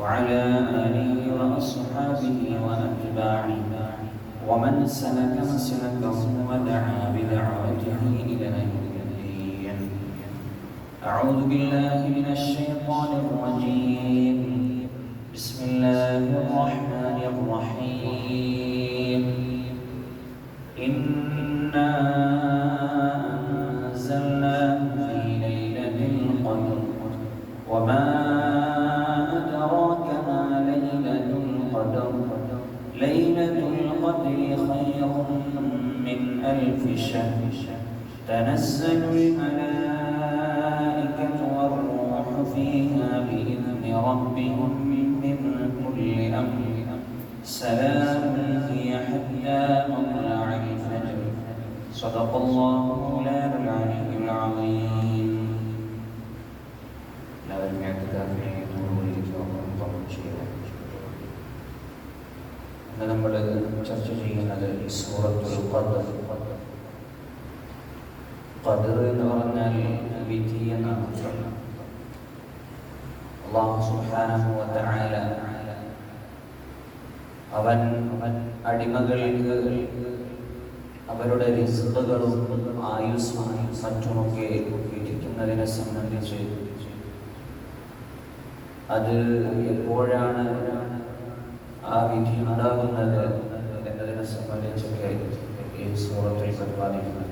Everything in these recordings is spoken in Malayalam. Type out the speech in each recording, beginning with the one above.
وعلى آله وأصحابه وأتباعه ومن سلك مسلكه ودعا بدعوته إلى الدين. أعوذ بالله من الشيطان الرجيم. بسم الله الرحمن الرحيم. إنا تنزل الملائكة والروح فيها بإذن ربهم من كل أمر. سلام. ഖദർ എന്ന് പറഞ്ഞാൽ വിധി എന്നാണ് അള്ളാഹു സുബ്ഹാനഹു വ തആല അവൻ അവൻ അടിമകൾക്ക് അവരുടെ റിസ്കുകളും ആയുസ്സും മറ്റുമൊക്കെ വിധിക്കുന്നതിനെ സംബന്ധിച്ച് അത് എപ്പോഴാണ് ആ വിധി ഉണ്ടാകുന്നത് എന്നതിനെ സംബന്ധിച്ചൊക്കെ ഈ സൂറത്തിൽ പ്രതിപാദിക്കുന്നത്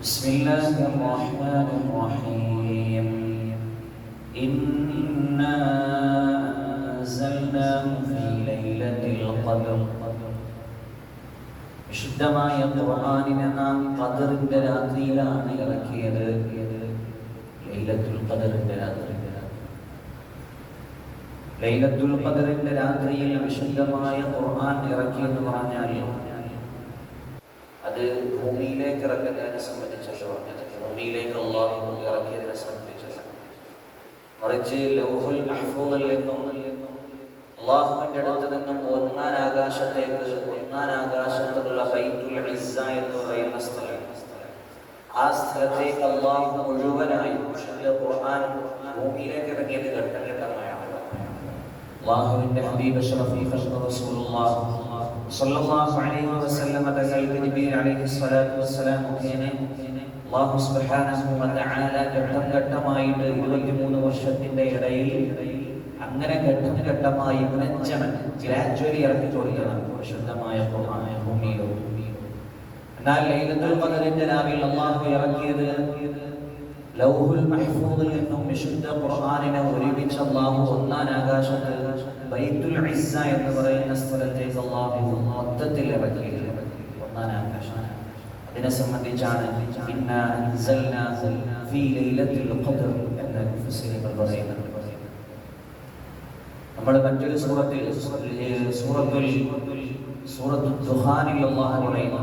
بسم الله الرحمن الرحيم إنا أنزلناه في ليلة القدر വിശുദ്ധമായ ഖുർആനിനെ നാം ഖദറിന്റെ രാത്രിയിലാണ് ഇറക്കിയത് ലൈലത്തുൽ ഖദറിന്റെ രാത്രി ലൈലത്തുൽ ഖദറിന്റെ രാത്രിയിൽ വിശുദ്ധമായ ഖുർആൻ ഇറക്കി എന്ന് പറഞ്ഞാൽ അത് ഭൂമിയിലേക്ക് ഇറക്കുന്നതിനെ സംബന്ധിച്ചല്ല പറഞ്ഞത്. ഭൂമിയിലേക്ക് അള്ളാഹു ഇറക്കിയതിനെ സംബന്ധിച്ചല്ല മറിച്ച് ലൗഹുൽ മഹ്ഫൂദിൽ നിന്നും അള്ളാഹുവിന്റെ അടുത്ത് നിന്നും ഒന്നാൻ ആകാശത്തേക്ക് ഒന്നാൻ ആകാശത്തുള്ള ബൈത്തുൽ ഇസ്സ എന്ന് പറയുന്ന സ്ഥലം. ആ സ്ഥലത്തേക്ക് അള്ളാഹു മുഴുവനായി ഖുർആൻ ഭൂമിയിലേക്ക് ഇറങ്ങിയത് ഘട്ടം ഘട്ടമായാണ്. അള്ളാഹുവിന്റെ ഹബീബ് ഷറഫി റസൂലുള്ളാഹ് സ്വല്ലല്ലാഹു അലൈഹി വസല്ലം തങ്ങൾക്ക് ജിബ്രീൽ അലൈഹി സ്വലാത്തു സുബ്ഹാനഹു വ ഘട്ടം ഘട്ടമായിട്ട് 23 വർഷത്തിന്റെ ഇടയിൽ അങ്ങനെ ഘട്ടം ഘട്ടമായി പുനഞ്ചമൻ ഗ്രാജുവലി ഇറക്കി കൊടുക്കണം ശുദ്ധമായ ഖുർആൻ ഭൂമിയിലോ എന്നാൽ ലൈലത്തുൽ ഖദറിന്റെ രാവിൽ അള്ളാഹു ഇറക്കിയത് ലൗഹുൽ മഹ്ഫൂദിൽ നിന്നും വിശുദ്ധ ഖുർആനിനെ ഒരുമിച്ച് അള്ളാഹു ഒന്നാം ആകാശത്ത് ബൈത്തുൽ ഇസ്സ എന്ന് പറയുന്ന സ്ഥലത്തേക്ക് അള്ളാഹു മൊത്തത്തിൽ ഇറക്കിയത് ഒന്നാം ആകാശം അതിനെ സംബന്ധിച്ചാണ് ഇന്നാ അൻസൽനാഹു ഫീ ലൈലത്തുൽ ഖദർ എന്ന് മുഫസ്സിറുകൾ പറയുന്നത് നമ്മൾ മറ്റൊരു സൂറത്തിൽ സൂറത്തുൽ സൂറത്തുൽ ദുഖാനിൽ അള്ളാഹു പറയുന്നു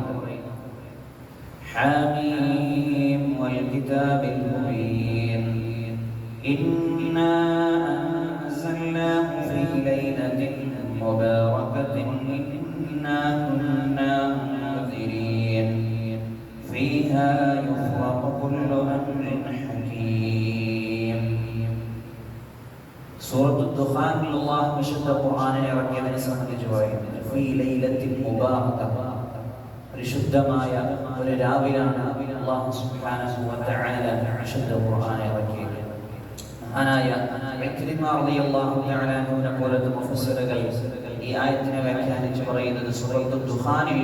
حاميم والكتاب المبين إنا مباركة إنا كنا منذرين فيها يفرق كل أمر حكيم سورة الدخان الله مشد القرآن يركي من سمع جوائد في ليلة مباركة പരിശുദ്ധമായ ഒരു രാവിലാണ് അള്ളാഹു സുബ്ഹാനഹു വ തആല വിശുദ്ധ ഖുർആൻ ഇറക്കിയത് മഹാനായ പോലത്തെ മുഫസ്സിറുകൾ ഈ ആയത്തിനെ വ്യാഖ്യാനിച്ച് പറയുന്നത് സൂറത്തുൽ ദുഹാനിൽ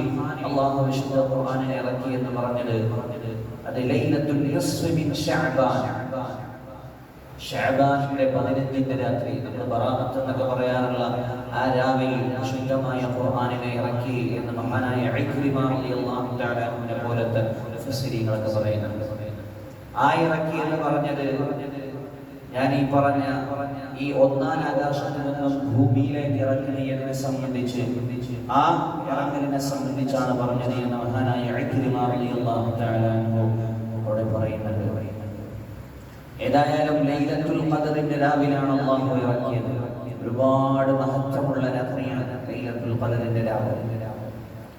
അള്ളാഹു വിശുദ്ധ ഖുർആനിനെ ഇറക്കി എന്ന് പറഞ്ഞത് അത് ലൈലത്തുൽ മിൻ ശഅബാൻ. ഷാബാനിന്റെ പതിനഞ്ചിന്റെ രാത്രി നമ്മൾ ബറാഅത്ത് എന്നൊക്കെ പറയാറുള്ള ആ രാവിൽ ശുദ്ധമായ ഖുർആനിനെ ഇറക്കി എന്ന് മഹാനായ പോലത്തെ പറയുന്നുണ്ട്. ആ ഇറക്കി എന്ന് പറഞ്ഞത് ഞാൻ ഈ പറഞ്ഞ ഈ ഒന്നാം ആകാശത്തിൽ നിന്നും ഭൂമിയിലേക്ക് ഇറങ്ങുന്നതിനെ സംബന്ധിച്ച് ആ ഇറങ്ങലിനെ സംബന്ധിച്ചാണ് പറഞ്ഞത് എന്ന് മഹാനായ അവിടെ പറയുന്നുണ്ട് ഏതായാലും ലൈലത്തുൽ ഖദറിന്റെ രാവിലാണ് അള്ളാഹു ഇറക്കിയത്. ഒരുപാട് മഹത്വമുള്ള രാത്രിയാണ് ലൈലത്തുൽ ഖദറിന്റെ രാവിലെ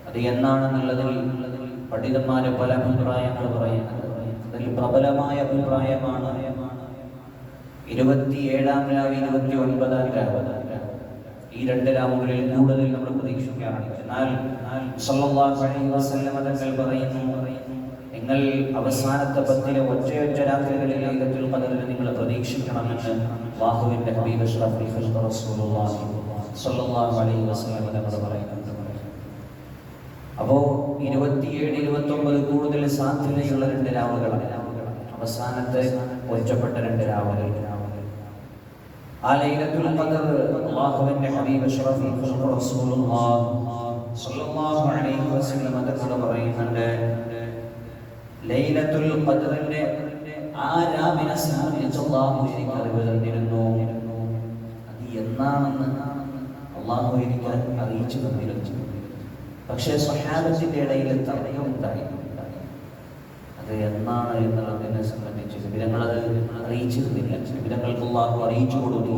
അത് എന്നാണെന്നുള്ളതിൽ പണ്ഡിതന്മാരെ പല അഭിപ്രായങ്ങൾ പറയുന്നത് അതിൽ പ്രബലമായ അഭിപ്രായമാണ് ഇരുപത്തിയേഴാം രാവ് ഇരുപത്തി ഒൻപതാം രാവ്. ഈ രണ്ട് രാവുകളിൽ കൂടുതൽ നമ്മൾ പ്രതീക്ഷിക്കുകയാണ്. നിങ്ങൾ അവസാനത്തെ പത്തിലെ ഒറ്റയൊറ്റ രാത്രികളിൽ ലൈലത്തുൽ ഖദറിൽ നിങ്ങൾ പ്രതീക്ഷിക്കണമെന്ന് വാഹുവിന്റെ ഹബീബ് ഖൽഖ് റസൂലുള്ളാഹി അപ്പോ ഇരുപത്തിയേഴ് ഇരുപത്തി ഒമ്പത് കൂടുതൽ സാധ്യതയുള്ള രണ്ട് രാവുകളാണ്. അവസാനത്തെ ഒറ്റപ്പെട്ട രണ്ട് രാവുകൾ. ആ ലൈലത്തുൽ ഖദർ അല്ലാഹുവിന്റെ ഹബീബ് അഷ്റഫി റസൂലുള്ളാഹി സ്വല്ലല്ലാഹു അലൈഹി വസല്ലം തങ്ങൾ പറയുന്നുണ്ട്. ലൈലത്തുൽ ഖദറിന്റെ ആ രാവിനെ സംബന്ധിച്ച് അല്ലാഹു എനിക്ക് അറിവ് തന്നിരുന്നു. അത് എന്നാണെന്ന് അള്ളാഹു എനിക്ക് അറിയിച്ചു തന്നിരുന്നു. പക്ഷേ സ്വഹാബത്തിന്റെ ഇടയിൽ തർക്കമുണ്ടായി. അത് എന്നാണ് എന്നുള്ളതിനെ സംബന്ധിച്ച് വിവരങ്ങളത് അറിയിച്ചിരുന്നില്ല. വിവരങ്ങൾക്ക് അള്ളാഹു അറിയിച്ചു കൊടുത്തു.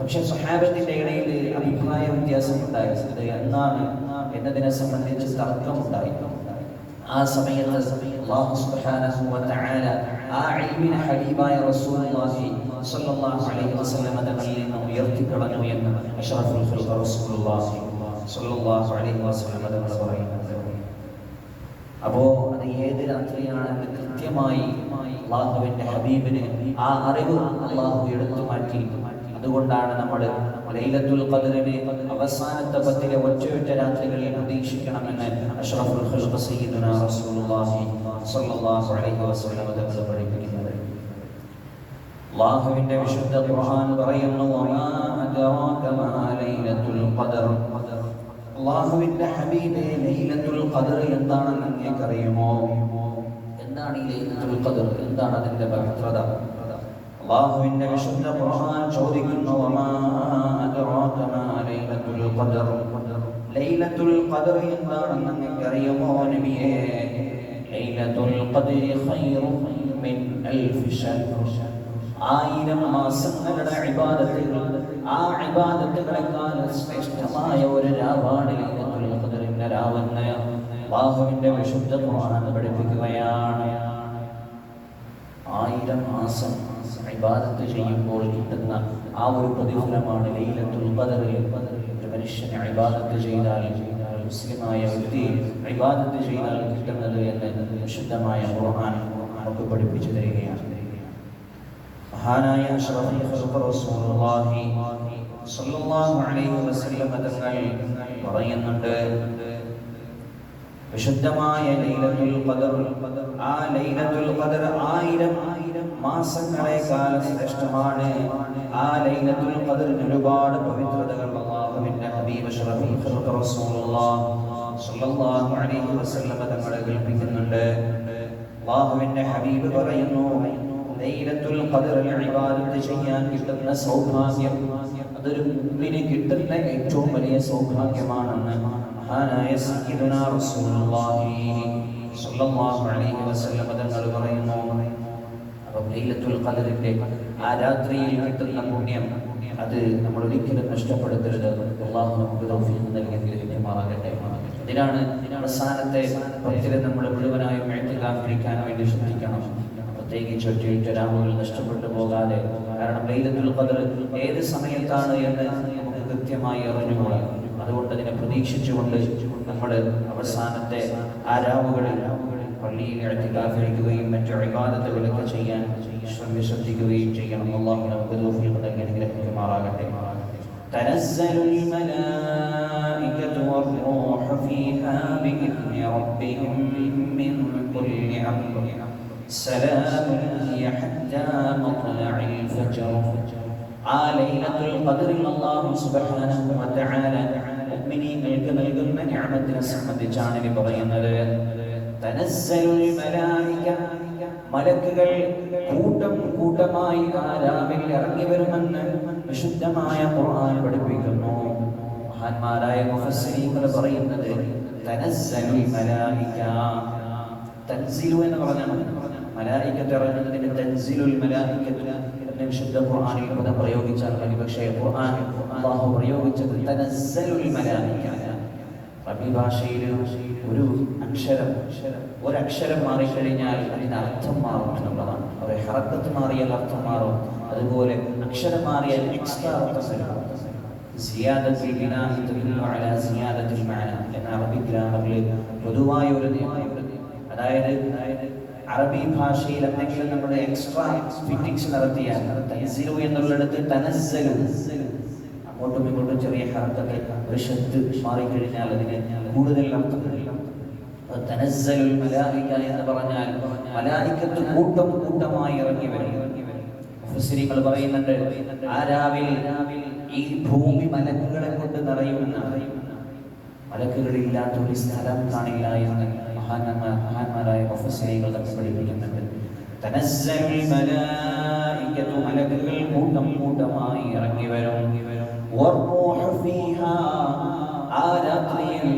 പക്ഷെ സ്വഹാബത്തിന്റെ ഇടയിൽ അഭിപ്രായ വ്യത്യാസം ഉണ്ടായി അത് എന്നാണ് എന്നതിനെ സംബന്ധിച്ച് തർക്കമുണ്ടായി. ആ സമയത്ത് അല്ലാഹു സുബ്ഹാനഹു വ തആല ആ ഇൽമിനെ ഹബീബായ റസൂലുള്ളാഹി സ്വല്ലല്ലാഹു അലൈഹി വസല്ലം തങ്ങളിൽ നിന്ന് ഉയർത്തിക്കളഞ്ഞു എന്ന് അഷ്റഫുൽ ഖൽഖ റസൂലുള്ളാഹി സ്വല്ലല്ലാഹു അലൈഹി വസല്ലം തങ്ങൾ പറയുന്നുണ്ട്. അപ്പോ അത് ഏത് രാത്രിയാണെന്ന് കൃത്യമായി അള്ളാഹുവിന്റെ ഹബീബിന് ആ അറിവ് അള്ളാഹു എടുത്തു മാറ്റി. അതുകൊണ്ടാണ് നമ്മൾ ലൈലത്തുൽ ഖദറിനെ അവസാനത്തെ പത്തിലെ ഒറ്റയൊറ്റ രാത്രികളിൽ പ്രതീക്ഷിക്കണമെന്ന് അഷ്റഫുൽ ഖൽഖ് സയ്യിദുനാ റസൂലുള്ളാഹി സ്വല്ലല്ലാഹു അലൈഹി വസല്ലം തങ്ങൾ പഠിപ്പിക്കുന്നത്. അള്ളാഹുവിന്റെ വിശുദ്ധ ഖുർആൻ പറയുന്നു വമാ അദ്റാക മാ ലൈലത്തുൽ ഖദർ. അള്ളാഹുവിന്റെ ഹബീബെ ലൈലത്തുൽ ഖദർ എന്താണെന്ന് നിങ്ങൾക്ക് അറിയുമോ എന്താണ് ഈ ലൈലത്തുൽ ഖദർ? എന്താണ് അതിന്റെ പവിത്രത? അള്ളാഹുവിന്റെ വിശുദ്ധ ഖുർആൻ ചോദിക്കുന്നു വമാ അദ്റാക മാ ലൈലത്തുൽ ഖദർ? ലൈലത്തുൽ ഖദർ എന്താണെന്ന് നിങ്ങൾക്ക് അറിയുമോ നബിയേ? ലൈലത്തുൽ ഖദർ ഖൈറും മിൻ അൽഫി ശഹർ ആയിരം മാസങ്ങളുടെ ഇബാദത്തുകൾ ആ ഇബാദത്തുകളെക്കാൾ ശ്രേഷ്ഠമായ ഒരു രാവാണ് ലൈലത്തുൽ രാവെന്ന് അല്ലാഹുവിന്റെ വിശുദ്ധ ഖുർആൻ പഠിപ്പിക്കുകയാണ്. ആയിരം മാസം ഇബാദത്ത് ചെയ്യുമ്പോൾ കിട്ടുന്ന ആ ഒരു പ്രതിഫലമാണ് ലൈലത്തുൽ ഒരു മനുഷ്യന് ഇബാദത്ത് ചെയ്താൽ മുസ്ലിമായ വ്യക്തി ഇബാദത്ത് ചെയ്താൽ കിട്ടുന്നത് എന്ന് വിശുദ്ധമായ ഖുർആൻ നമുക്ക് പഠിപ്പിച്ചു തരികയാണ്. മഹാനായ അഷ്റഫുൽ ഖൽഖ് അലൈഹി വസല്ലം തങ്ങൾ പറയുന്നുണ്ട് വിശുദ്ധമായ ലൈലത്തുൽ ഖദർ ആ ലൈലത്തുൽ ഖദർ ആയിരം മാസങ്ങളെക്കാൾ ശ്രേഷ്ഠമാണ്. ആ ലൈലത്തുൽ ഖദറിന് ഒരുപാട് പവിത്രതകൾ അള്ളാഹുവിന്റെ ഹബീബ് അഷ്റഫുൽ ഖൽഖ് റസൂലുള്ളാഹി അലൈഹി വസല്ലം തങ്ങൾ കൽപ്പിക്കുന്നുണ്ട് അള്ളാഹുവിന്റെ ഹബീബ് പറയുന്നു ലൈലത്തുൽ ഖദറിൽ ഇബാദത്ത് ചെയ്യാൻ കിട്ടുന്ന സൗഭാഗ്യം. അതൊരു മുഅ്മിന് കിട്ടുന്ന ഏറ്റവും വലിയ സൗഭാഗ്യമാണെന്ന് മഹാനായ സയ്യിദുനാ റസൂലുള്ളാഹി സ്വല്ലല്ലാഹു അലൈഹി വസല്ലം തങ്ങൾ പറയുന്നു. അപ്പോൾ ലൈലത്തുൽ ഖദറിന്റെ ആ രാത്രിയിൽ കിട്ടുന്ന പുണ്യം അത് നമ്മൾ ഒരിക്കലും നഷ്ടപ്പെടുത്തരുത്. അള്ളാഹു നമുക്ക് തൗഫീഖ് നൽകി അനുഗ്രഹിക്കുമാറാകട്ടെ ഇതിനാണ് അവസാനത്തെ നമ്മൾ മുഴുവനായും എഴുത്തിക്കാഫിരിക്കാൻ വേണ്ടി ശ്രദ്ധിക്കണം. പ്രത്യേകിച്ച് ഒറ്റയൊറ്റ രാവുകൾ നഷ്ടപ്പെട്ടു പോകാതെ കാരണം ലൈലത്തുൽ ഖദർ ഏത് സമയത്താണ് എന്ന് നമുക്ക് കൃത്യമായി അറിഞ്ഞുകൂടാ അതുകൊണ്ട് അതിനെ പ്രതീക്ഷിച്ചുകൊണ്ട് നമ്മൾ അവസാനത്തെ ആ രാവുകളിൽ പള്ളിയിൽ എഴുത്തിക്കാഫിരിക്കുകയും മറ്റു ഇബാദത്തുകളൊക്കെ ചെയ്യാൻ ശ്രമി ശ്രദ്ധിക്കുകയും ചെയ്യണം അള്ളാഹു നമുക്ക് തൗഫീഖ് നൽകി അനുഗ്രഹിക്കുമാറാകട്ടെ تنزل الملائكة والروح فيها بإذن ربهم من كل أمر سلام هي حتى مطلع الفجر ആ ലൈലത്തുൽ ഖദറിൽ അല്ലാഹു സുബ്ഹാനഹു വ തആല മുഅ്മിനീങ്ങൾക്ക് നൽകുന്ന നിഅമത്തിനെ സംബന്ധിച്ചാണ് ഇനി പറയുന്നത് തനസ്സലുൽ മലായിക മലക്കുകൾ കൂട്ടം കൂട്ടമായി ആ രാവിൽ ഇറങ്ങി വരുമെന്ന് വിശുദ്ധമായ ഖുർആൻ പഠിപ്പിക്കുന്നു മഹാന്മാരായ മുഫസ്സിരീങ്ങൾ പറയുന്നത് തനസ്സലുൽ മലായിക തൻസിലു എന്ന് പറഞ്ഞാൽ മലായിക്കത്ത് ഇറങ്ങുന്നതിന് തൻസിലുൽ മലായിക്കത്ത് എന്ന വിശുദ്ധ ഖുർആനിൽ പദം പ്രയോഗിച്ചാൽ മതി പക്ഷേ ഖുർആൻ അള്ളാഹു പ്രയോഗിച്ചത് തനസ്സലുൽ മലായിക്ക റബി ഭാഷയിൽ ഒരു അക്ഷരം ഒരക്ഷരം മാറിക്കഴിഞ്ഞാൽ അതിന് അർത്ഥം മാറും എന്നുള്ളതാണ്. ഒരു ഹറക്കത്ത് മാറിയാൽ അർത്ഥം മാറും. അതുപോലെ അക്ഷരം മാറിയാൽ എക്സ്ട്രാ അർത്ഥം എന്ന അറബി ഗ്രാമറിൽ പൊതുവായ ഒരു നിയമം. അതായത് അറബി ഭാഷയിൽ എന്തെങ്കിലും നമ്മുടെ എക്സ്ട്രാ ഫിറ്റിങ്സ് നടത്തിയാൽ തൻസിലു എന്നുള്ളിടത്ത് തനസ്സലു. അങ്ങോട്ടും ഇങ്ങോട്ടും ചെറിയ ഹർക്കത്ത് ഒരു ശബ്ദ് മാറിക്കഴിഞ്ഞാൽ അതിന് കൂടുതൽ അർത്ഥം അത് തനസ്സലുൽ എന്ന് പറഞ്ഞാൽ മലായിക്കത്ത് കൂട്ടം കൂട്ടമായി ഇറങ്ങി വരും. മുഫസ്സിരികൾ പറയുന്നുണ്ട് ആ ഈ ഭൂമി മലക്കുകളെ കൊണ്ട് നിറയുമെന്നാണ് മലക്കുകളില്ലാത്ത ഒരു സ്ഥലം കാണില്ല എന്ന്. മഹാന്മാർ മഹാന്മാരായ മുഫസ്സിരികൾ നമ്മെ പഠിപ്പിക്കുന്നുണ്ട് തനസ്സലുൽ മലായികത്തു മലക്കുകൾ കൂട്ടം കൂട്ടമായി ഇറങ്ങി വരും വറൂഹു ഫീഹാ ആ രാത്രിയിൽ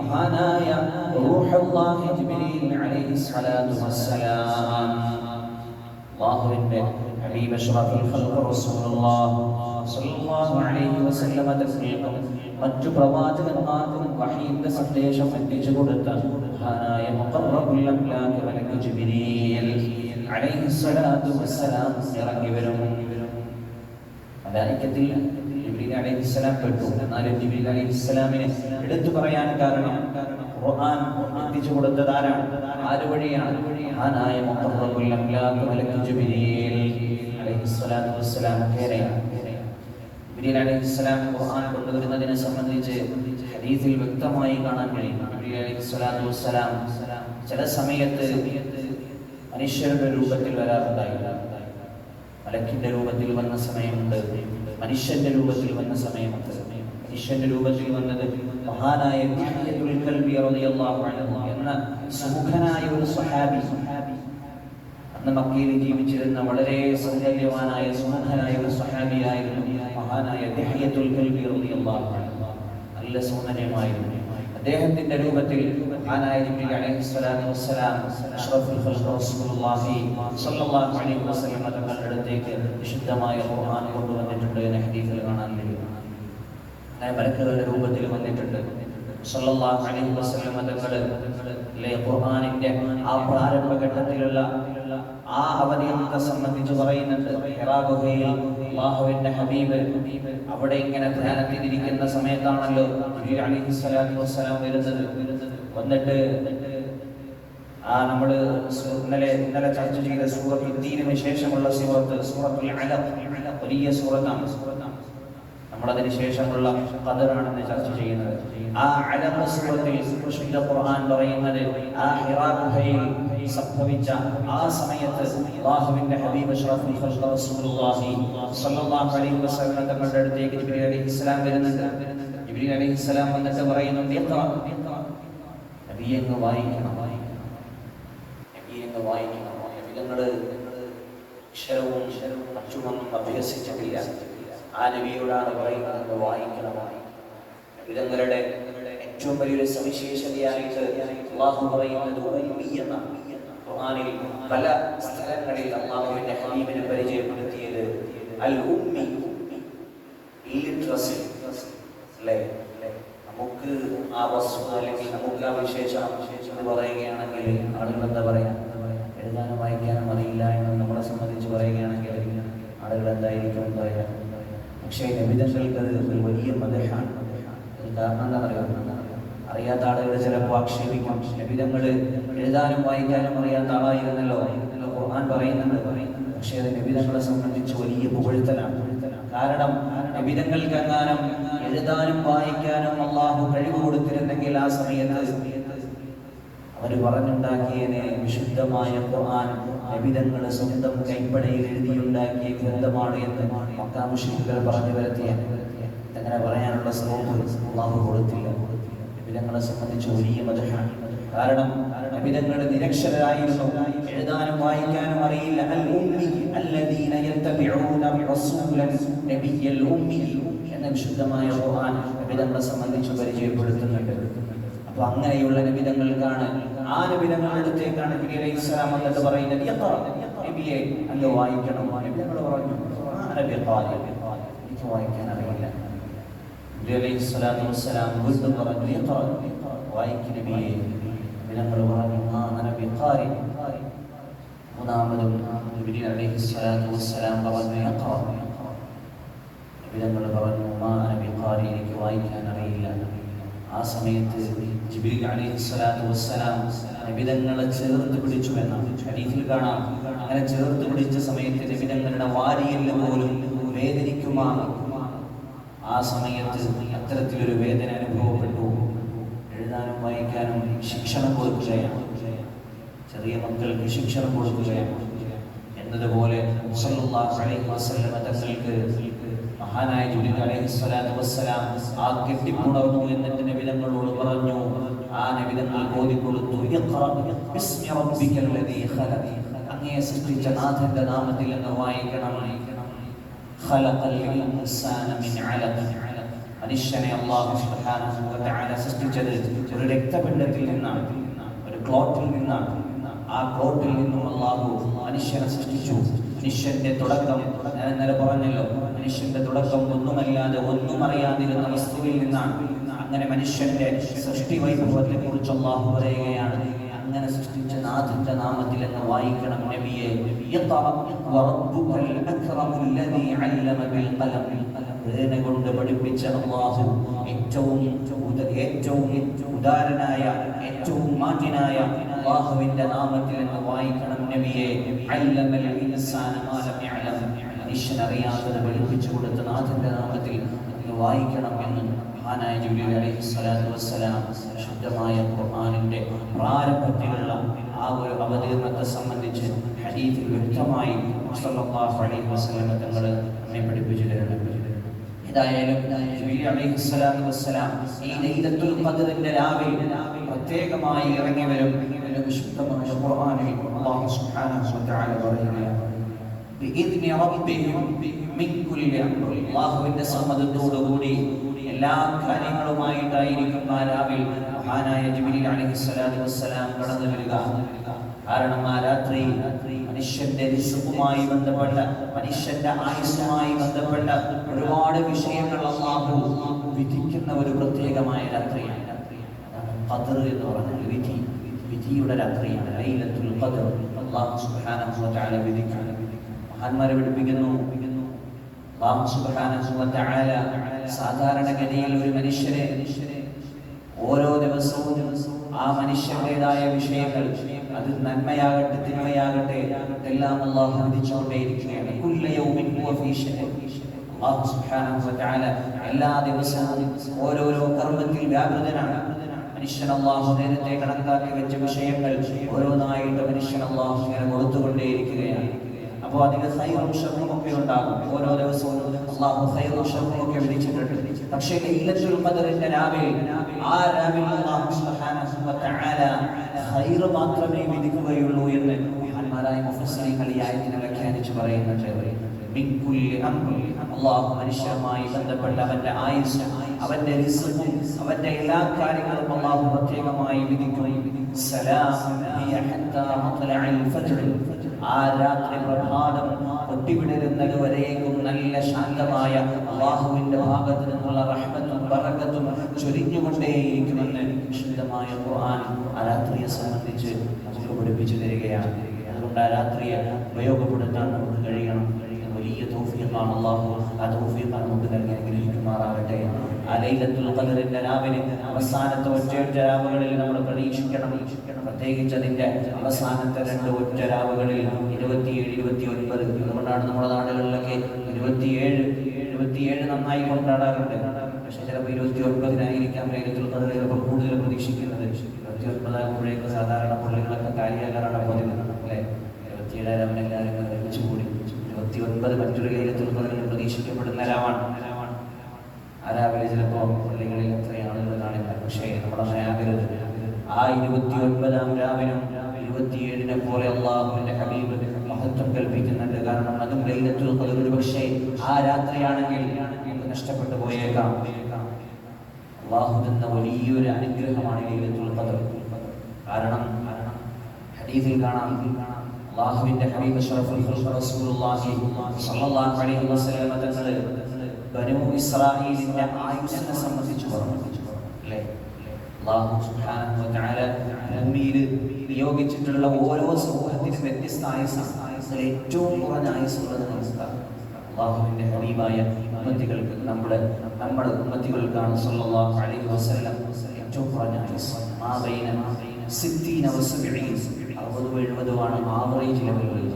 മഹാനായ റൂഹുല്ലാഹി ജിബ്രീൽ അലൈഹി സ്വലാത്തു വസ്സലാം അല്ലാഹുവിന്റെ ഹബീബ് അഷ്റഫുൽ ഖൽഖ് റസൂലുള്ളാഹി സ്വല്ലല്ലാഹു അലൈഹി വസല്ലം തസ്ലീമും മറ്റു പ്രവാചകന്മാർക്കും വഹീന്റെ സന്ദേശം എത്തിച്ചു കൊടുത്ത മഹാനായ ഇറങ്ങി വരും. മലായിക്കത്തിൽ ജിബ്രീൽ അലൈഹിസ്സലാം പെട്ടു. എന്നാലും ജിബ്രീൽ അലൈഹിസ്സലാമിനെ എടുത്തു പറയാൻ കാരണം ഖുർആൻ എത്തിച്ചു കൊടുത്തത് ആരാണ്? ആര് വഴിയാണ്? മഹാനായ ജിബ്രീൽ അലൈഹിസ്സലാത്തു വസ്സലാം ജിബ്രീൽ അലൈഹിസ്സലാം ഖുർആൻ കൊണ്ടുവരുന്നതിനെ സംബന്ധിച്ച് ഹദീസിൽ വ്യക്തമായി കാണാൻ കഴിയും. ചില സമയത്ത് മനുഷ്യരുടെ രൂപത്തിൽ വരാറുണ്ടായില്ല. മലക്കിന്റെ രൂപത്തിൽ വന്ന സമയമുണ്ട് മനുഷ്യന്റെ രൂപത്തിൽ വന്ന സമയമുണ്ട്. മനുഷ്യന്റെ രൂപത്തിൽ വന്നത് മഹാനായ എന്ന സുമുഖനായ ഒരു സ്വഹാബി. അന്ന് മക്കയിൽ ജീവിച്ചിരുന്ന വളരെ സൗന്ദര്യവാനായ സുമുഖനായ മഹാനായ നല്ല സൗന്ദര്യമായിരുന്നു. അദ്ദേഹത്തിന്റെ രൂപത്തിൽ തങ്ങളുടെ അടുത്തേക്ക് വിശുദ്ധമായ ഖുർആൻ കൊണ്ടുവന്നിട്ടുണ്ട് എന്ന ഹദീസിൽ കാണാൻ കഴിയും. മലക്കുകളുടെ രൂപത്തിൽ വന്നിട്ടുണ്ട്. സല്ലല്ലാഹു അലൈഹി വസല്ലം തങ്ങൾ ഖുർആനിന്റെ ആ പ്രാരംഭ ഘട്ടത്തിലുള്ള ആ അവധി സംബന്ധിച്ച് പറയുന്നുണ്ട്. അല്ലാഹുവിന്റെ ഹബീബ് അവിടെ ഇങ്ങനെ ധ്യാനത്തിലിരിക്കുന്ന സമയത്താണല്ലോ സ്വലാത്തു വസ്സലാം വരുന്നത്. വന്നിട്ട് ആ നമ്മൾ ഇന്നലെ ഇന്നലെ ചർച്ച ചെയ്ത സൂറത്ത് ശേഷമുള്ള സൂറത്ത് സൂറത്തുൽ വലിയ വലിയ സൂറത്താണ്. നമ്മളതിന് ശേഷമുള്ള ഖദറാണെന്ന് ചർച്ച ചെയ്യുന്നത്. ആ അലമസ്വത്തിൽ വിശുദ്ധ ഖുർആൻ പറയുന്നത് ആ ഹിറാ സംഭവിച്ച ആ സമയത്ത് അള്ളാഹുവിന്റെ ഹബീബ് അഷ്റഫുൽ ഖൽഖ് സ്വല്ലല്ലാഹു അലൈഹി വസല്ലം തങ്ങളുടെ അടുത്തേക്ക് ജിബ്രീൽ അലൈഹിസ്സലാം വരുന്നുണ്ട്. ജിബ്രീൽ അലൈഹിസ്സലാം വന്നിട്ട് പറയുന്നുണ്ട് ഇഖ്റ നബിയെന്ന് വായിക്കണം. നബിയെന്ന് വായിക്കണം. നബിതങ്ങൾ അക്ഷരവും അക്ഷുമൊന്നും അഭ്യസിച്ചിട്ടില്ല. ആ നബിയോടാണ് പറയുന്നത് വായിക്കണമായി. വിധങ്ങളുടെ ഏറ്റവും വലിയൊരു സവിശേഷതയായിട്ട് പറയുന്നത് ഖുർആനിൽ പല സ്ഥലങ്ങളിൽ അള്ളാഹുവിന്റെ ഹബീബിനെ പരിചയപ്പെടുത്തിയത് അല്ലേ? നമുക്ക് ആ വസ്തു അല്ലെങ്കിൽ നമുക്ക് ആ വിശേഷം എന്ന് പറയുകയാണെങ്കിൽ ആളുകൾ എന്താ പറയാ? എഴുതാനും വായിക്കാനും അറിയില്ല എന്ന് നമ്മളെ സംബന്ധിച്ച് പറയുകയാണെങ്കിൽ ആളുകൾ എന്തായിരിക്കും പറയാം? പക്ഷേ നബിതങ്ങൾക്ക് അത് ഒരു വലിയ മതമാണ് കാരണം എന്താ പറയുക? അറിയാത്ത ആളുകൾ ചിലപ്പോൾ ആക്ഷേപിക്കും. നബിതങ്ങൾ എഴുതാനും വായിക്കാനും അറിയാത്ത ആളായിരുന്നല്ലോ. ഖുർആൻ പറയുന്നുണ്ട് പക്ഷേ അത് നബിതങ്ങളെ സംബന്ധിച്ച് വലിയ പുകഴ്ത്തലാണ്. കാരണം നബിതങ്ങൾക്ക് എങ്ങാനും എഴുതാനും വായിക്കാനും അള്ളാഹു കഴിവ് കൊടുത്തിരുന്നെങ്കിൽ ആ സമയത്ത് അവർ പറഞ്ഞുണ്ടാക്കിയതിനെ വിശുദ്ധമായ ഖുർആൻ നബിതങ്ങൾ സ്വന്തം കൈപ്പടയിൽ എഴുതിയുണ്ടാക്കിയ ഗ്രന്ഥമാണ് എന്ന് മക്കാമുഷികൾ പറഞ്ഞു വരുത്തിയ അങ്ങനെ പറയാനുള്ള സ്കോപ്പ് അള്ളാഹു കൊടുത്തില്ല. നബിതങ്ങളെ സംബന്ധിച്ച് വലിയ മതമാണ് കാരണം നബിതങ്ങൾ നിരക്ഷരായിരുന്നു എഴുതാനും വായിക്കാനും അറിയില്ല. എന്ന വിശുദ്ധമായ ഖുർആൻ നബിതങ്ങളെ സംബന്ധിച്ച് പരിചയപ്പെടുത്തുന്നുണ്ട്. അപ്പൊ അങ്ങനെയുള്ള നബിതങ്ങൾക്കാണ് ആ നബിതങ്ങളുടെ അടുത്തേക്കാണ് നബി അലൈഹി സ്വലാം എന്നിട്ട് പറയുന്നത് "ഇഖ്റ, നബിയെ അങ്ങ് വായിക്കണം നബിതങ്ങൾ പറഞ്ഞു "ആ നബി എനിക്ക് വായിക്കാൻ അറിയില്ല നബി അലൈഹി സ്വലാത്തു വസ്സലാം വീണ്ടും പറഞ്ഞു "ഇഖ്റ, വായിക്ക് നബിയെ നബിതങ്ങൾ പറഞ്ഞു "മാ അന ബിഖാരി." മൂന്നാമതും ജിബ്രീൽ അലൈഹി സ്വലാത്തു വസ്സലാം പറഞ്ഞു "ഇഖ്റ." നബിതങ്ങൾ പറഞ്ഞു "മാ അന ബിഖാരി." എനിക്ക് വായിക്കാൻ ആ സമയത്ത് ജിബ്രീൽ അലൈഹി സ്വലാത്തു വസ്സലാം നിബിതങ്ങളെ ചേർത്ത് പിടിച്ചു എന്നാണ് ഹദീസിൽ കാണാം. അങ്ങനെ ചേർത്ത് പിടിച്ച സമയത്ത് നിബിതങ്ങളുടെ വാരിയല്ല പോലും വേദനിക്കുമാണ്. ആ സമയത്ത് അത്തരത്തിലൊരു വേദന അനുഭവപ്പെട്ടു. എഴുതാനും വായിക്കാനും ശിക്ഷണം കൊടുക്കുകയാണ്. ചെറിയ മക്കൾക്ക് ശിക്ഷണം കൊടുക്കുകയാണ്. എന്നതുപോലെ തങ്ങൾക്ക് മഹാനായ ജിബ്രീൽ അലൈഹി വസ്സലാം ആ കെട്ടിപ്പുണർന്നു എന്നിട്ട് നബിതങ്ങളോട് പറഞ്ഞു ആ നബിതങ്ങൾ ഓതിക്കൊടുത്തു "ഇഖ്റ ബിസ്മി റബ്ബിക്കൽ ഖലഖ്." അങ്ങയെ സൃഷ്ടിച്ച നാഥന്റെ നാമത്തിൽ എന്ന് വായിക്കണം. മനുഷ്യനെ തആല സൃഷ്ടിച്ചത് ഒരു രക്തപിണ്ഡത്തിൽ നിന്നാണ് ഒരു ക്ലോട്ടിൽ നിന്നാണ്. ആ ക്ലോട്ടിൽ നിന്നും അല്ലാഹു മനുഷ്യനെ സൃഷ്ടിച്ചു. മനുഷ്യന്റെ തുടക്കം ഞാൻ ഇന്നലെ പറഞ്ഞല്ലോ. മനുഷ്യന്റെ തുടക്കം ഒന്നുമല്ലാതെ ഒന്നും അറിയാതിരുന്ന വസ്തുവിൽ നിന്നാണ്. അങ്ങനെ മനുഷ്യന്റെ സൃഷ്ടി വൈഭവത്തെ കുറിച്ച് അള്ളാഹു പറയുകയാണ്. അങ്ങനെ സൃഷ്ടിച്ച നാഥന്റെ നാമത്തിൽ എന്ന് വായിക്കണം നബിയെ. പഠിപ്പിച്ച ഏറ്റവും ഏറ്റവും ഏറ്റവും മാന്യനായ അള്ളാഹുവിന്റെ നാമത്തിൽ എന്ന് വായിക്കണം നബിയെ. അല്ലമൽ ഇൻസാന മനുഷ്യൻ അറിയാത്തത് വെളുപ്പിച്ചു കൊടുത്ത നാഥന്റെ നാമത്തിൽ അങ്ങ് വായിക്കണം എന്ന് മഹാനായ ജൂലി അലൈഹി സ്വലാത്തു വസ്സലാം ശുദ്ധമായ ഖുർആാനിന്റെ പ്രാരംഭത്തിലുള്ള ആ ഒരു അവതീർണത്തെ സംബന്ധിച്ച് ഹദീസിൽ വ്യക്തമായി അലൈഹി വസല്ലം തങ്ങൾ നമ്മെ പഠിപ്പിച്ചു തരുന്നുണ്ട് ഏതായാലും വസ്സലാം ഈ ലൈലത്തുൽ ഖദ്റിന്റെ രാവിൽ പ്രത്യേകമായി ഇറങ്ങി വരും. വിശുദ്ധമായ ഖുർആനിൽ അല്ലാഹു സുബ്ഹാനഹു വ തആല പറയുകയാണ്. മിൻ കുല്ലി അംർ അല്ലാഹുവിന്റെ സമ്മതത്തോടുകൂടി എല്ലാ കാര്യങ്ങളുമായിട്ടായിരിക്കും ആ മഹാനായ ജിബിലി അലഹി സ്വലാത്തു വസ്സലാം കടന്നു വരിക. കാരണം ആ രാത്രി മനുഷ്യന്റെ റിസ്കുമായി ബന്ധപ്പെട്ട മനുഷ്യന്റെ ആയുസ്സുമായി ബന്ധപ്പെട്ട ഒരുപാട് വിഷയങ്ങൾ അള്ളാഹു വിധിക്കുന്ന ഒരു പ്രത്യേകമായ രാത്രിയാണ്. ഖദർ എന്ന് പറഞ്ഞാൽ വിധി വിധിയുടെ രാത്രിയാണ്. ലൈലത്തുൽ ഖദർ. അല്ലാഹു സുബ്ഹാനഹു വ തആല വിധിക്കുന്നു മഹാന്മാരെ പഠിപ്പിക്കുന്നു. സാധാരണഗതിയിൽ ഒരു മനുഷ്യരെ ഓരോ ദിവസവും ആ മനുഷ്യരുടേതായ വിഷയങ്ങൾ അത് നന്മയാകട്ടെ തിന്മയാകട്ടെ എല്ലാം അള്ളാഹു വിധിച്ചുകൊണ്ടേയിരിക്കുകയാണ്. എല്ലാ ദിവസവും ഓരോരോ കർമ്മത്തിൽ വ്യാപൃതനാണ്. മനുഷ്യൻ അള്ളാഹു നേരത്തെ കണക്കാക്കി വെച്ച വിഷയങ്ങൾ ഓരോന്നായിട്ട് മനുഷ്യൻ അള്ളാഹു ഇങ്ങനെ കൊടുത്തുകൊണ്ടേയിരിക്കുകയാണ്. അപ്പോൾ അതിന് ഹൈറും ഷർറും ഒക്കെ ഉണ്ടാകും. ഓരോ ദിവസവും അള്ളാഹു ഹൈറും ഷർറും ഒക്കെ വിധിച്ചിട്ടുണ്ട് പക്ഷേ ലൈലത്തുൽ ഖദറിന്റെ രാവിലെ ആ രാവിൽ അള്ളാഹു സുബ്ഹാനഹു വ തആല ഹൈർ മാത്രമേ വിധിക്കുകയുള്ളൂ എന്ന് മഹാന്മാരായ മുഫസ്സിരീങ്ങൾ ഈ ആയത്തിനെ വ്യാഖ്യാനിച്ച് പറയുന്നുണ്ട്. അള്ളാഹു മനുഷ്യരുമായി ബന്ധപ്പെട്ട അവന്റെ ആയുസ് അവന്റെ റിസ്ഖും അവന്റെ എല്ലാ കാര്യങ്ങളും അള്ളാഹു പ്രത്യേകമായി വിധിക്കും. സലാം ഹിയ ഹത്താ മത്ലഇൽ ഫജ്ർ. ആ രാത്രി പ്രഭാതം പൊട്ടിവിടരുന്നത് വരേക്കും നല്ല ശാന്തമായ അള്ളാഹുവിന്റെ ഭാഗത്ത് നിന്നുള്ള റഹ്മത്തും പറക്കത്തും ചൊരിഞ്ഞുകൊണ്ടേയിരിക്കുമെന്ന് വിശുദ്ധമായ ഖുർആൻ ആ രാത്രിയെ സംബന്ധിച്ച് നമുക്ക് പഠിപ്പിച്ചു തരികയാണ്. അതുകൊണ്ട് ആ രാത്രിയെ ഉപയോഗപ്പെടുത്താൻ നമുക്ക് കഴിയണം. വലിയ തോഫിയമാണ് അള്ളാഹു ആ തോഫിയമാണ് നമുക്ക് നൽകി അനുഗ്രഹിക്കുമാറാകട്ടെ ആ ലൈലത്തുൽ ഖദറിന്റെ രാവിലെ അവസാനത്തെ ഒറ്റയൊറ്റ രാവുകളിൽ നമ്മൾ പ്രതീക്ഷിക്കണം. പ്രത്യേകിച്ച് അതിന്റെ അവസാനത്തെ രണ്ട് ഒറ്റ രാവുകളിൽ ഇരുപത്തിയേഴ് ഇരുപത്തി ഒൻപത് അതുകൊണ്ടാണ് നമ്മുടെ നാടുകളിലൊക്കെ ഇരുപത്തിയേഴ് ഇരുപത്തിയേഴ് നന്നായി കൊണ്ടാടാറുണ്ട്. പക്ഷെ ചിലപ്പോൾ ഇരുപത്തി ഒൻപതിനായിരിക്കാം ലൈലത്തുൽ ഖദർ ചിലപ്പോൾ കൂടുതൽ പ്രതീക്ഷിക്കുന്നത്. ഇരുപത്തി ഒൻപതാകുമ്പോഴേക്കും സാധാരണ പുള്ളികളൊക്കെ കാര്യാകാറാണ് പതിവ് അല്ലേ? ഇരുപത്തിയേഴ് എല്ലാവരും ഒരുമിച്ച് കൂടി. ഇരുപത്തി ഒൻപത് മറ്റൊരു ലൈലത്തുൽ ഖദറിൽ പ്രതീക്ഷിക്കപ്പെടുന്ന രാവാണ്. രാവിലെ ചിലപ്പോൾ പള്ളികളിൽ അത്രയും ആളുകൾ കാണില്ല. പക്ഷേ നമ്മുടെ നയാകരുത് ആ ഇരുപത്തി ഒൻപതാം രാവിനും ഇരുപത്തിയേഴിനെ പോലെ അള്ളാഹുവിന്റെ ഹബീബ് മഹത്വം കൽപ്പിക്കുന്നുണ്ട്. കാരണം അതും ലൈലത്തുൽ ഖദർ ഒരു പക്ഷേ ആ രാത്രിയാണെങ്കിൽ നഷ്ടപ്പെട്ടു പോയേക്കാം. അള്ളാഹു തന്ന വലിയൊരു അനുഗ്രഹമാണ് ലൈലത്തുൽ ഖദർ. കാരണം ഹദീസിൽ കാണാം അള്ളാഹുവിന്റെ ഹബീബ് തങ്ങൾ ബനു ഇസ്രായേലിന്റെ ആയുസിനെ സംബന്ധിച്ച് പറഞ്ഞു നിയോഗിച്ചിട്ടുള്ള ഓരോ സമൂഹത്തിനും വ്യത്യസ്ത ആയുസ് ഏറ്റവും കുറഞ്ഞ ആയുസ്സുള്ളത് നമസ്കാരം. അള്ളാഹുവിന്റെ ഹബീബായ ഉമ്മത്തികൾക്ക് നമ്മുടെ നമ്മുടെ ഉമ്മത്തികൾക്കാണ് സല്ലല്ലാഹു അലൈഹി വസല്ലം ഏറ്റവും കുറഞ്ഞ ആയുസ് ആ ബൈന സിത്തീന വസബഈൻ അറുപതും എഴുപതുമാണ് ആവറേജ് ലെവലുകളിൽ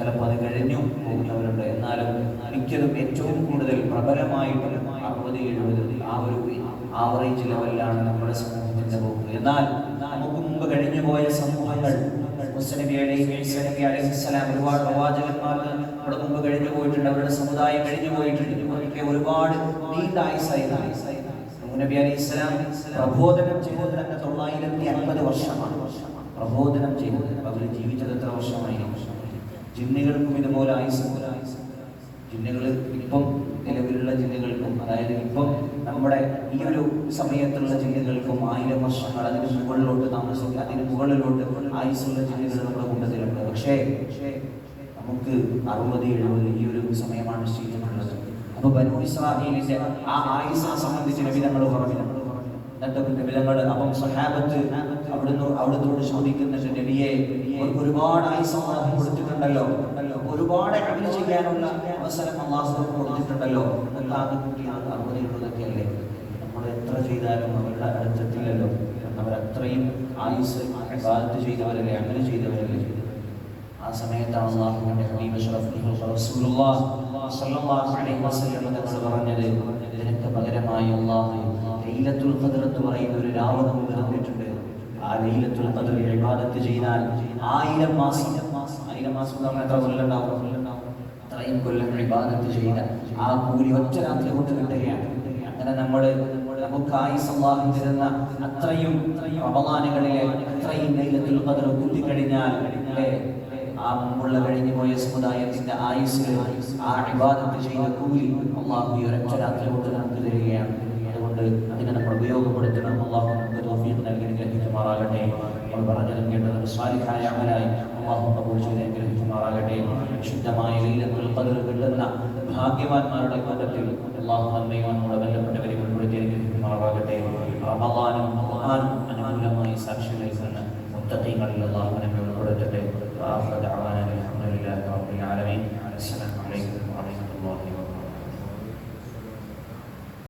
ചിലപ്പോൾ അത് കഴിഞ്ഞു പോകുന്നവരുണ്ട്. എന്നാലും മിക്കതും ഏറ്റവും കൂടുതൽ പ്രബലമായിട്ട് അറുപത് എഴുപത് ആ ഒരു ആവറേജ് ലെവലിലാണ് നമ്മുടെ സമൂഹത്തിന്റെ പോക്ക്. എന്നാൽ നമുക്ക് മുമ്പ് കഴിഞ്ഞു പോയ സമൂഹങ്ങൾ അലൈഹിസ്സലാം ഒരുപാട് പ്രവാചകന്മാർ നമ്മുടെ മുമ്പ് കഴിഞ്ഞു പോയിട്ടുണ്ട്. അവരുടെ സമുദായം കഴിഞ്ഞു പോയിട്ടുണ്ട്. ഒക്കെ ഒരുപാട് നീണ്ട നബി അലൈഹി ഇസ്ലാം പ്രബോധനം ചെയ്തത് തന്നെ തൊള്ളായിരത്തി അൻപത് വർഷമാണ്. പ്രബോധനം ചെയ്തത്. അവർ ജീവിച്ചത് എത്ര വർഷമായിരിക്കും ജിന്നുകൾക്കും ഇതുപോലെ ആയുസ് ജിന്നുകൾ ഇപ്പം നിലവിലുള്ള ജിന്നുകൾക്കും അതായത് ഇപ്പം നമ്മുടെ ഈ ഒരു സമയത്തുള്ള ജിന്നുകൾക്കും ആയിരം വർഷങ്ങൾ അതിന് മുകളിലോട്ട് താമസിക്കുക അതിന് മുകളിലോട്ട് ആയുസ്സുള്ള ജിന്നുകൾ നമ്മുടെ കൂട്ടത്തിലുണ്ട്. പക്ഷേ നമുക്ക് അറുപത് എഴുപത് ഈ ഒരു സമയമാണ് നിശ്ചയിച്ചിട്ടുള്ളത് അപ്പൊ ബനു ഇസ്രായേലിന്റെ ആ ആയുസ് സംബന്ധിച്ച് നമ്മൾ പറഞ്ഞു എന്നിട്ട് നബിതങ്ങൾ അപ്പം സഹാബത്ത് അവിടുന്ന് അവിടുത്തോട് ചോദിക്കുന്ന നബിയെ ഒരു- ഒരുപാട് ആയുസ് കൊടുത്തിട്ടുണ്ടല്ലോ. ഒരുപാട് അമൽ ചെയ്യാനുള്ള അവസരം അള്ളാഹു കൊടുത്തിട്ടുണ്ടല്ലോ. അല്ലാതെ അത് അല്ലേ നമ്മൾ എത്ര ചെയ്താലും അവരുടെ അടുത്തെത്തില്ലല്ലോ. അവർ അത്രയും ആയുസ് ബാധത്ത് ചെയ്തവരല്ലേ അങ്ങനെ ചെയ്തവരല്ലേ? ആ സമയത്താണ് അള്ളാഹുവിന്റെ ഹബീബ് റസൂലുള്ളാഹ് സ്വല്ലല്ലാഹു അലൈഹി വസല്ലം തങ്ങൾ പറഞ്ഞത് നിനക്ക് പകരമായി അള്ളാഹു ലൈലത്തുൽ ഖദർ എന്ന് പറയുന്ന ഒരു രാവ് നമുക്ക് തന്നിട്ടുണ്ട് ആ ലൈലത്തുൽ ഖദർ ഇബാദത്ത് ചെയ്താൽ ആയിരം മാസം ആയിരം മാസം എന്ന് പറഞ്ഞാൽ എത്ര കൊല്ലം അത്രയും കൊല്ലം ഇബാദത്ത് ചെയ്ത ആ കൂലി ഒറ്റ രാത്രി കൊണ്ട് കിട്ടുകയാണ്. അങ്ങനെ നമ്മൾ നമുക്കായി അള്ളാഹു തരുന്ന അത്രയും റമദാനുകളിലെ അത്രയും ലൈലത്തുൽ ഖദർ കൂട്ടിക്കഴിഞ്ഞാൽ കഴിഞ്ഞാൽ ആ മുമ്പുള്ള കഴിഞ്ഞു പോയ സമുദായത്തിന്റെ ആയുസ് ആ ഇബാദത്ത് ചെയ്ത കൂലി അള്ളാഹു ഒരൊറ്റ രാത്രി കൊണ്ട് നമുക്ക് തരികയാണ്. കണ്ട് അതിനെ നമ്മൾ ഉപയോഗപ്പെടുത്തണം. അള്ളാഹു നമുക്ക് തോഫീക്ക് നൽകി അനുഗ്രഹിക്കുമാറാകട്ടെ. നമ്മൾ പറഞ്ഞതും കേട്ടത് സ്വാലിഹായ അമലായി അള്ളാഹു കബൂൾ ചെയ്ത് അനുഗ്രഹിക്കുമാറാകട്ടെ. ശുദ്ധമായ വെല്ലുന്ന ഭാഗ്യവാന്മാരുടെ കൂട്ടത്തിൽ അള്ളാഹു നന്മയും നമ്മുടെ ബന്ധപ്പെട്ടവരെ ഉൾപ്പെടുത്തി അനുഗ്രഹിക്കുമാറാകട്ടെ. റമദാനും ഖുർആാനും അനുകൂലമായി സാക്ഷികളിൽ മുത്തഖീങ്ങളിൽ അള്ളാഹു നമ്മെ ഉൾപ്പെടുത്തട്ടെ. ആഫ്രദ് അവാനും അലഹമുല്ലാ റബ്ബിൽ ആലമീൻ.